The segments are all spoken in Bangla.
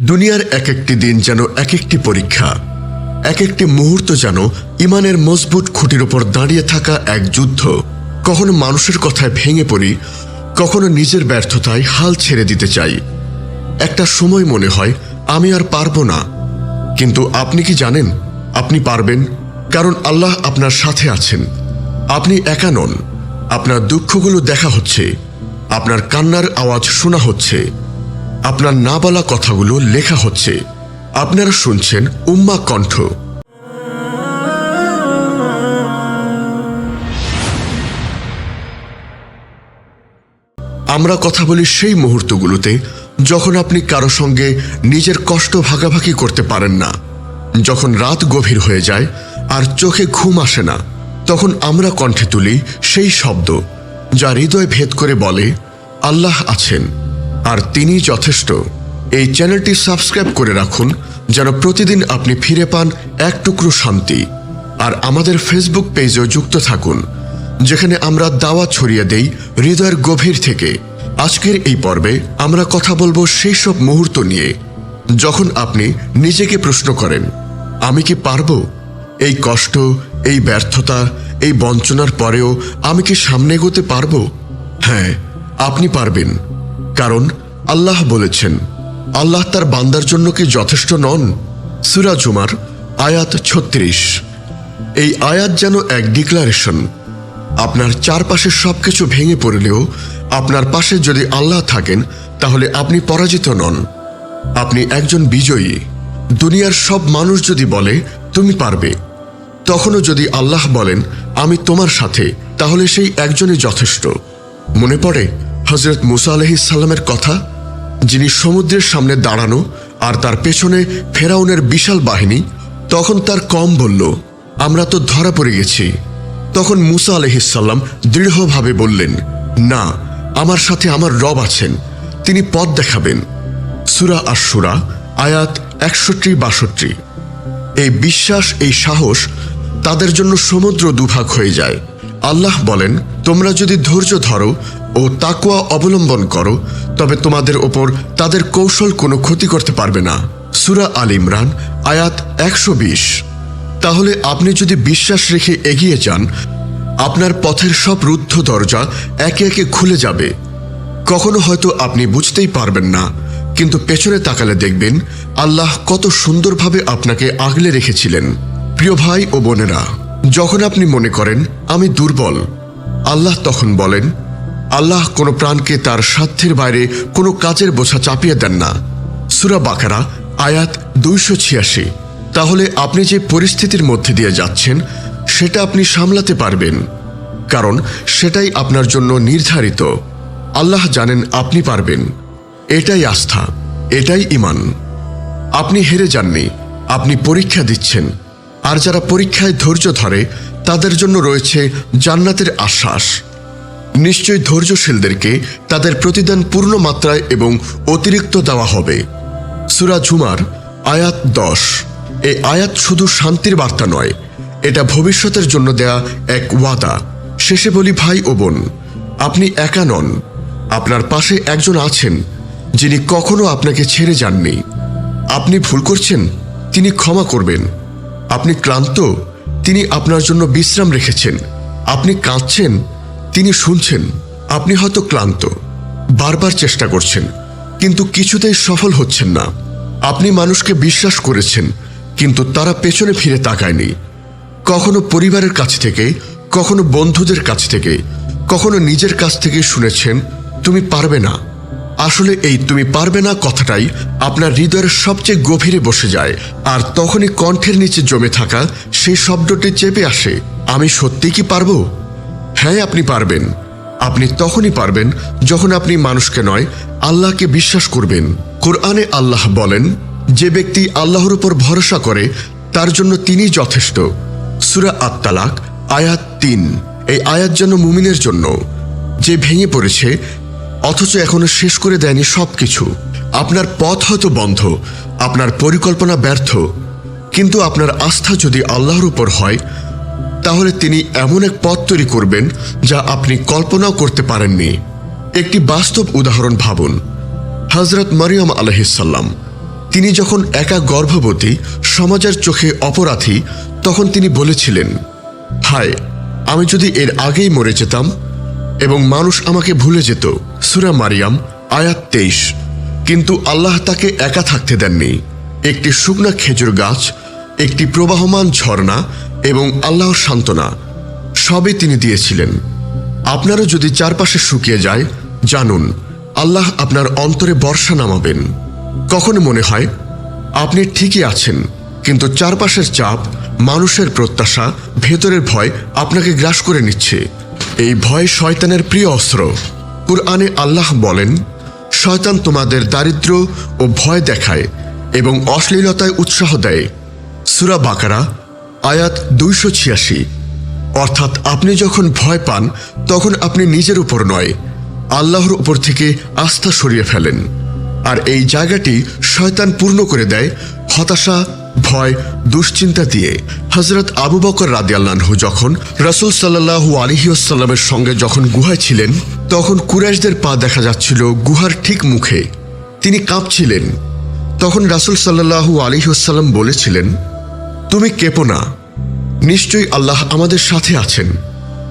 দুনিয়ার এক একটি দিন যেন এক একটি পরীক্ষা এক একটি মুহূর্ত যেন ইমানের মজবুত খুঁটির উপর দাঁড়িয়ে থাকা এক যুদ্ধ। কখনো মানুষের কথায় ভেঙে পড়ি, কখনো নিজের ব্যর্থতায় হাল ছেড়ে দিতে চাই। একটা সময় মনে হয়, আমি আর পারব না। কিন্তু আপনি কি জানেন? আপনি পারবেন, কারণ আল্লাহ আপনার সাথে আছেন। আপনি একা নন, আপনার দুঃখগুলো দেখা হচ্ছে, আপনার কান্নার আওয়াজ শোনা হচ্ছে। আপনার না বলা কথাগুলো লেখা হচ্ছে। আপনারা শুনছেন উম্মা কণ্ঠ। আমরা কথা বলি সেই মুহূর্তগুলোতে যখন আপনি কারও সঙ্গে নিজের কষ্ট ভাগাভাগি করতে পারেন না। যখন রাত গভীর হয়ে যায় আর চোখে ঘুম আসে না, তখন আমরা কণ্ঠে তুলি সেই শব্দ, যা হৃদয় ভেদ করে বলে, আল্লাহ আছেন। আর তিনি যথেষ্ট। এই চ্যানেলটি সাবস্ক্রাইব করে রাখুন, যেন প্রতিদিন আপনি ফিরে পান এক টুকরো শান্তি। আর আমাদের ফেসবুক পেজেও যুক্ত থাকুন, যেখানে আমরা দাওয়া ছড়িয়ে দেই হৃদয়ের গভীর থেকে। আজকের এই পর্বে আমরা কথা বলব সেই সব মুহূর্ত নিয়ে, যখন আপনি নিজেকে প্রশ্ন করেন, আমি কি পারব? এই কষ্ট, এই ব্যর্থতা, এই বঞ্চনার পরেও আমি কি সামনে এগোতে পারব? হ্যাঁ আপনি পারবেন। কারণ আল্লাহ বলেছেন, আল্লাহ তার বান্দার জন্য কি যথেষ্ট নন? সুরা জুমার আয়াত ছত্রিশ। এই আয়াত যেন এক ডিক্লারেশন। আপনার চারপাশে সবকিছু ভেঙে পড়লেও আপনার পাশে যদি আল্লাহ থাকেন, তাহলে আপনি পরাজিত নন। আপনি একজন বিজয়ী। দুনিয়ার সব মানুষ যদি বলে, তুমি পারবে। তখনও যদি আল্লাহ বলেন, আমি তোমার সাথে, তাহলে সেই একজনই যথেষ্ট। মনে পড়ে হজরত মুসা আলহিসাল্লামের কথা? যিনি সমুদ্রের সামনে দাঁড়ানো আর তার পেছনে ফেরাউনের বিশাল বাহিনী, তখন তার কম বলল, আমরা তো ধরা পড়ে গেছি। তখন মুসা আলহিসাল্লাম দৃঢ়ভাবে বললেন, না, আমার সাথে আমার রব আছেন, তিনি পথ দেখাবেন। সুরা আর সুরা আয়াত একষট্টি বাষট্টি এই বিশ্বাস, এই সাহস তাদের জন্য সমুদ্র দুভাগ হয়ে যায়। আল্লাহ বলেন, তোমরা যদি ধৈর্য ধরো ও তাকুয়া অবলম্বন করো, তবে তোমাদের ওপর তাদের কৌশল কোনো ক্ষতি করতে পারবে না। সুরা আল ইমরান, আয়াত একশো বিশ। তাহলে আপনি যদি বিশ্বাস রেখে এগিয়ে যান, আপনার পথের সব রুদ্ধ দরজা একে একে খুলে যাবে। কখনো হয়তো আপনি বুঝতেই পারবেন না, কিন্তু পেছনে তাকালে দেখবেন আল্লাহ কত সুন্দরভাবে আপনাকে আগলে রেখেছিলেন। প্রিয় ভাই ও বোনেরা, যখন আপনি মনে করেন, আমি দুর্বল আল্লাহ তখন বলেন আল্লাহ কোনো প্রাণকে তার সাধ্যের বাইরে কোনো কাজের বোঝা চাপিয়ে দেন না। সুরা বাকারা, আয়াত দুইশো ছিয়াশি। তাহলে আপনি যে পরিস্থিতির মধ্যে দিয়ে যাচ্ছেন, সেটা আপনি সামলাতে পারবেন। কারণ সেটাই আপনার জন্য নির্ধারিত। আল্লাহ জানেন আপনি পারবেন। এটাই আস্থা, এটাই ইমান আপনি হেরে যাননি, আপনি পরীক্ষা দিচ্ছেন। আর যারা পরীক্ষায় ধৈর্য ধরে, তাদের জন্য রয়েছে জান্নাতের আশ্বাস। নিশ্চয়ই ধৈর্যশীলদেরকে তাদের প্রতিদান পূর্ণ মাত্রায় এবং অতিরিক্ত দেওয়া হবে। সুরা ঝুমার আয়াত দশ। এই আয়াত শুধু শান্তির বার্তা নয়, এটা ভবিষ্যতের জন্য দেয়া এক ওয়াদা। শেষে বলি, ভাই ও বোন, আপনি একা নন। আপনার পাশে একজন আছেন যিনি কখনো আপনাকে ছেড়ে যাননি। আপনি ভুল করছেন, তিনি ক্ষমা করবেন। আপনি ক্লান্ত, তিনি আপনার জন্য বিশ্রাম রেখেছেন। আপনি কাঁদছেন তিনি শুনছেন, আপনি হয়তো ক্লান্ত, বারবার চেষ্টা করছেন, কিন্তু কিছুতেই সফল হচ্ছেন না। আপনি মানুষকে বিশ্বাস করেছেন, কিন্তু তারা পেছনে ফিরে তাকায়নি। কখনো পরিবারের কাছ থেকে, কখনো বন্ধুদের কাছ থেকে, কখনো নিজের কাছ থেকে শুনেছেন, তুমি পারবে না। আসলে এই তুমি পারবে না কথাটাই আপনার হৃদয়ের সবচেয়ে গভীরে বসে যায়, আর তখনই কণ্ঠের নিচে জমে থাকা সেই শব্দটি চেপে আসে, আমি সত্যি কি পারব? হ্যাঁ আপনি পারবেন। আপনি তখনই পারবেন যখন আপনি মানুষকে নয়, আল্লাহকে বিশ্বাস করবেন। কোরআনে আল্লাহ বলেন, যে ব্যক্তি আল্লাহর উপর ভরসা করে, তার জন্য তিনি যথেষ্ট। সুরা আত্মালাক আয়াত তিন। এই আয়াত যেন মুমিনের জন্য। যে ভেঙে পড়েছে, অথচ এখনও শেষ করে দেয়নি সবকিছু। আপনার পথ হয়তো বন্ধ, আপনার পরিকল্পনা ব্যর্থ। কিন্তু আপনার আস্থা যদি আল্লাহর উপর হয় তাহলে তিনি এমন এক পথ তৈরি করবেন যা আপনি কল্পনাও করতে পারেননি। একটি বাস্তব উদাহরণ ভাবুন। হজরত মরিয়ম আলহিসাল্লাম তিনি যখন একা গর্ভবতী, সমাজের চোখে অপরাধী, তখন তিনি বলেছিলেন, হায়, আমি যদি এর আগেই মরে যেতাম এবং মানুষ আমাকে ভুলে যেত, সুরা মারিয়াম, আয়াত তেইশ, কিন্তু আল্লাহ তাকে একা থাকতে দেননি। একটি শুকনা খেজুর গাছ, একটি প্রবাহমান ঝর্ণা এবং আল্লাহর সান্ত্বনা, সবই তিনি দিয়েছিলেন। আপনারও যদি চারপাশে শুকিয়ে যায়, জানুন, আল্লাহ আপনার অন্তরে বর্ষা নামাবেন। কখনো মনে হয়, আপনি ঠিকই আছেন, কিন্তু চারপাশের চাপ, মানুষের প্রত্যাশা, ভেতরের ভয় আপনাকে গ্রাস করে নিচ্ছে। এই ভয় শয়তানের প্রিয় অস্ত্র। কুরআনে আল্লাহ বলেন, শয়তান তোমাদের দারিদ্র ও ভয় দেখায় এবং অশ্লীলতায় উৎসাহ দেয়। সুরা বাকারা আয়াত দুইশো ছিয়াশি। অর্থাৎ আপনি যখন ভয় পান, তখন আপনি নিজের উপর নয়, আল্লাহর উপর থেকে আস্থা সরিয়ে ফেলেন। আর এই জায়গাটি শয়তান পূর্ণ করে দেয় হতাশা, ভয়, দুশ্চিন্তা দিয়ে। হজরত আবু বকর রাদিয়াল্লাহু যখন রাসূল সাল্লাল্লাহু আলহিউসাল্লামের সঙ্গে যখন গুহায় ছিলেন, তখন কুরাইশদের পা দেখা যাচ্ছিল গুহার ঠিক মুখে। তিনি কাঁপছিলেন। তখন রাসূল সাল্লাল্লাহু আলহিউসাল্লাম বলেছিলেন তুমি কেঁপো না। নিশ্চয়ই আল্লাহ আমাদের সাথে আছেন।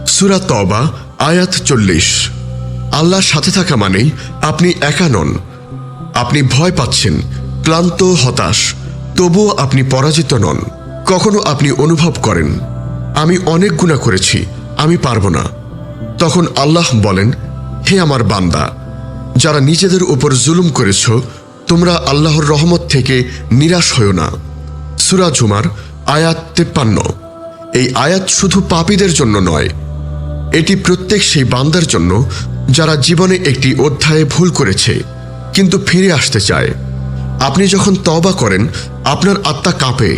সুরা তবা আয়াত চল্লিশ। আল্লাহর সাথে থাকা মানেই আপনি একা নন। আপনি ভয় পাচ্ছেন, ক্লান্ত, হতাশ, তবুও আপনি পরাজিত নন। কখনো আপনি অনুভব করেন, আমি অনেক গুণা করেছি, আমি পারব না। তখন আল্লাহ বলেন, হে আমার বান্দা, যারা নিজেদের উপর জুলুম করেছ, তোমরা আল্লাহর রহমত থেকে নিরাশ হও না। সুরা ঝুমার আয়াত তেপ্পান্ন। এই আয়াত শুধু পাপীদের জন্য নয়, এটি প্রত্যেক সেই বান্দার জন্য যারা জীবনে একটি অধ্যায়ে ভুল করেছে, কিন্তু ফিরে আসতে চায়। আপনি যখন তবা করেন, আপনার আত্মা কাঁপে,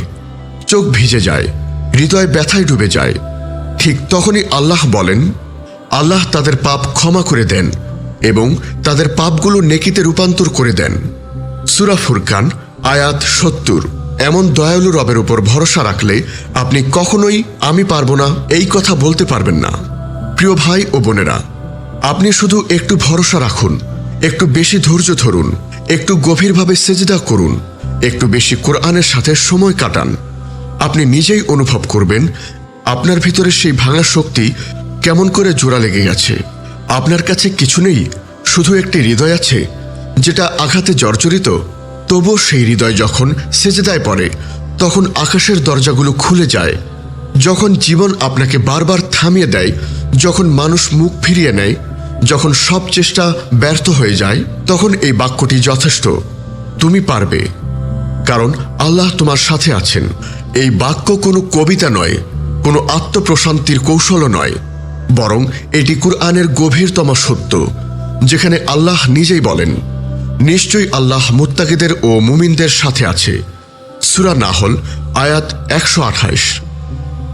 চোখ ভিজে যায়, হৃদয় ব্যথায় ডুবে যায়। ঠিক তখনই আল্লাহ বলেন, আল্লাহ তাদের পাপ ক্ষমা করে দেন এবং তাদের পাপগুলো নেকিতে রূপান্তর করে দেন। সুরা ফুরকান, আয়াত সত্তর। এমন দয়ালু রবের উপর ভরসা রাখলে আপনি কখনোই আমি পারব না, এই কথা বলতে পারবেন না। প্রিয় ভাই ও বোনেরা, আপনি শুধু একটু ভরসা রাখুন, একটু বেশি ধৈর্য ধরুন, একটু গভীরভাবে সেজদা করুন, একটু বেশি কোরআনের সাথে সময় কাটান। আপনি নিজেই অনুভব করবেন, আপনার ভিতরে সেই ভাঙা শক্তি কেমন করে জোড়া লেগে গেছে। আপনার কাছে কিছু নেই, শুধু একটি হৃদয় আছে, যেটা আঘাতে জর্জরিত তবুও সেই হৃদয় যখন সেজেদায় পড়ে, তখন আকাশের দরজাগুলো খুলে যায়। যখন জীবন আপনাকে বারবার থামিয়ে দেয়, যখন মানুষ মুখ ফিরিয়ে নেয়, যখন সব চেষ্টা ব্যর্থ হয়ে যায়, তখন এই বাক্যটি যথেষ্ট। তুমি পারবে। কারণ আল্লাহ তোমার সাথে আছেন। এই বাক্য কোনো কবিতা নয়, কোনো আত্মপ্রশান্তির কৌশলও নয়। বরং এটি কুরআনের গভীরতম সত্য, যেখানে আল্লাহ নিজেই বলেন নিশ্চয়ই আল্লাহ মুত্তাকিদের ও মুমিনদের সাথে আছে। সুরা নাহল, আয়াত একশো আঠাইশ।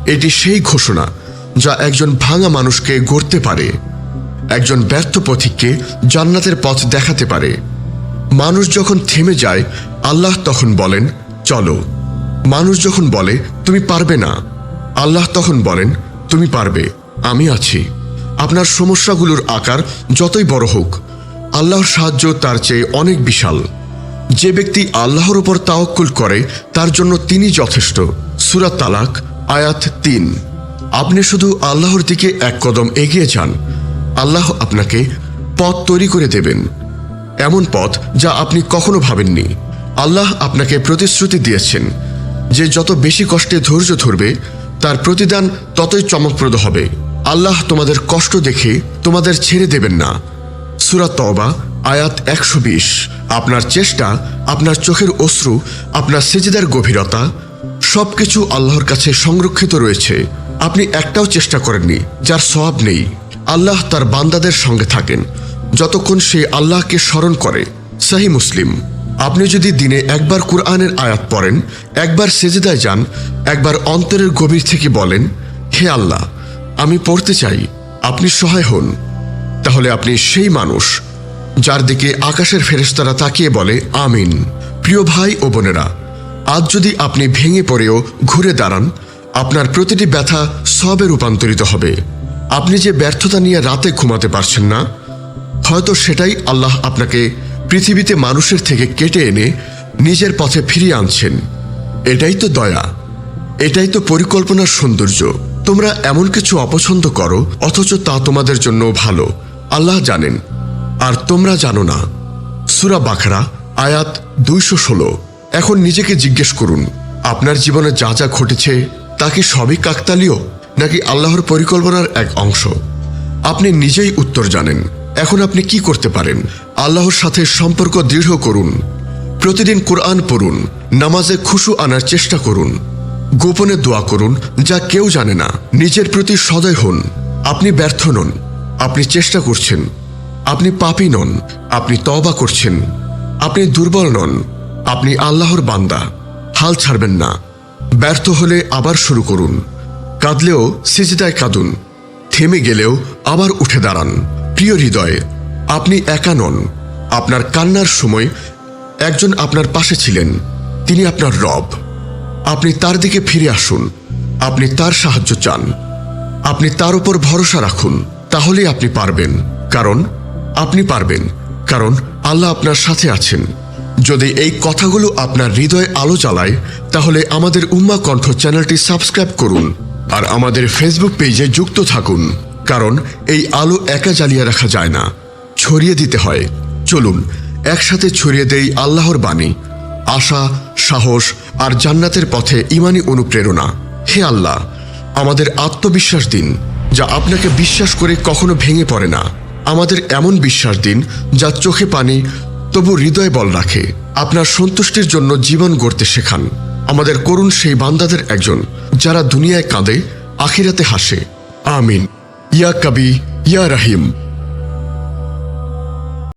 এটি সেই ঘোষণা যা একজন ভাঙা মানুষকে গড়তে পারে, একজন ব্যর্থ পথিককে জান্নাতের পথ দেখাতে পারে। মানুষ যখন থেমে যায়, আল্লাহ তখন বলেন, চলো। মানুষ যখন বলে, তুমি পারবে না। আল্লাহ তখন বলেন, তুমি পারবে, আমি আছি। আপনার সমস্যাগুলোর আকার যতই বড় হোক আল্লাহর সাহায্য তার চেয়ে অনেক বিশাল। যে ব্যক্তি আল্লাহর উপর তাওয়াক্কুল করে, তার জন্য তিনি যথেষ্ট। সুরাত তালাক, আয়াত তিন। আপনি শুধু আল্লাহর দিকে এক কদম এগিয়ে যান। আল্লাহ আপনাকে পথ তৈরি করে দেবেন। এমন পথ যা আপনি কখনো ভাবেননি। আল্লাহ আপনাকে প্রতিশ্রুতি দিয়েছেন যে যত বেশি কষ্টে ধৈর্য ধরবে, তার প্রতিদান ততই চমকপ্রদ হবে। আল্লাহ তোমাদের কষ্ট দেখে তোমাদের ছেড়ে দেবেন না। সুরা তবা আয়াত একশো বিশ। আপনার চেষ্টা, আপনার চোখের অশ্রু, আপনার সেজেদার গভীরতা, সবকিছু আল্লাহর কাছে সংরক্ষিত রয়েছে। আপনি একটাও চেষ্টা করেননি, যার সওয়াব নেই। আল্লাহ তার বান্দাদের সঙ্গে থাকেন। যতক্ষণ সে আল্লাহকে স্মরণ করে। সাহি মুসলিম। আপনি যদি দিনে একবার কুরআনের আয়াত পড়েন, একবার সেজেদায় যান, একবার অন্তরের গভীর থেকে বলেন, হে আল্লাহ, আমি পড়তে চাই, আপনি সহায় হন। তাহলে আপনি সেই মানুষ যার দিকে আকাশের ফেরেস্তারা তাকিয়ে বলে, আমিন। প্রিয় ভাই ও বোনেরা, আজ যদি আপনি ভেঙে পড়েও ঘুরে দাঁড়ান, আপনার প্রতিটি ব্যথা সবে রূপান্তরিত হবে। আপনি যে ব্যর্থতা নিয়ে রাতে ঘুমাতে পারছেন না, হয়তো সেটাই আল্লাহ আপনাকে পৃথিবীতে মানুষের থেকে কেটে এনে নিজের পথে ফিরিয়ে আনছেন। এটাই তো দয়া, এটাই তো পরিকল্পনার সৌন্দর্য। তোমরা এমন কিছু অপছন্দ করো, অথচ তা তোমাদের জন্য ভালো। আল্লাহ জানেন, আর তোমরা জানো না। সুরা বাখরা আয়াত দুইশো ষোলো। এখন নিজেকে জিজ্ঞেস করুন, আপনার জীবনে যা যা ঘটেছে, তা কি সবই কাকতালীয়, নাকি আল্লাহর পরিকল্পনার এক অংশ? আপনি নিজেই উত্তর জানেন, এখন আপনি কি করতে পারেন? আল্লাহর সাথে সম্পর্ক দৃঢ় করুন, প্রতিদিন কোরআন পড়ুন, নামাজে খুশু আনার চেষ্টা করুন, গোপনে দোয়া করুন, যা কেউ জানে না। নিজের প্রতি সদয় হন, আপনি ব্যর্থ নন। আপনি চেষ্টা করছেন। আপনি পাপি নন, আপনি তবা করছেন। আপনি দুর্বল নন, আপনি আল্লাহর বান্দা। হাল ছাড়বেন না। ব্যর্থ হলে আবার শুরু করুন। কাঁদলেও সিজদায় কাঁদুন। থেমে গেলেও আবার উঠে দাঁড়ান। প্রিয় হৃদয়, আপনি একা নন। আপনার কান্নার সময় একজন আপনার পাশে ছিলেন। তিনি আপনার রব। আপনি তার দিকে ফিরে আসুন। আপনি তার সাহায্য চান। আপনি তার উপর ভরসা রাখুন। তাহলেই আপনি পারবেন। কারণ আপনি পারবেন। কারণ আল্লাহ আপনার সাথে আছেন। যদি এই কথাগুলো আপনার হৃদয়ে আলো জ্বালায়, তাহলে আমাদের উম্মা কণ্ঠ চ্যানেলটি সাবস্ক্রাইব করুন আর আমাদের ফেসবুক পেজে যুক্ত থাকুন। কারণ এই আলো একা জ্বালিয়ে রাখা যায় না। ছড়িয়ে দিতে হয়। চলুন, একসাথে ছড়িয়ে দেই আল্লাহর বাণী। আশা, সাহস আর জান্নাতের পথে ইমানি অনুপ্রেরণা। হে আল্লাহ, আমাদের আত্মবিশ্বাস দিন। যা আপনাকে বিশ্বাস করে কখনো ভেঙে পড়ে না। আমাদের এমন বিশ্বাস দিন, যা চোখে পানি, তবু হৃদয় বল রাখে। আপনার সন্তুষ্টির জন্য জীবন গড়তে শেখান। আমাদের করুন সেই বান্দাদের একজন, যারা দুনিয়ায় কাঁদে, আখিরাতে হাসে। আমিন। ইয়া কবি, ইয়া রাহিম।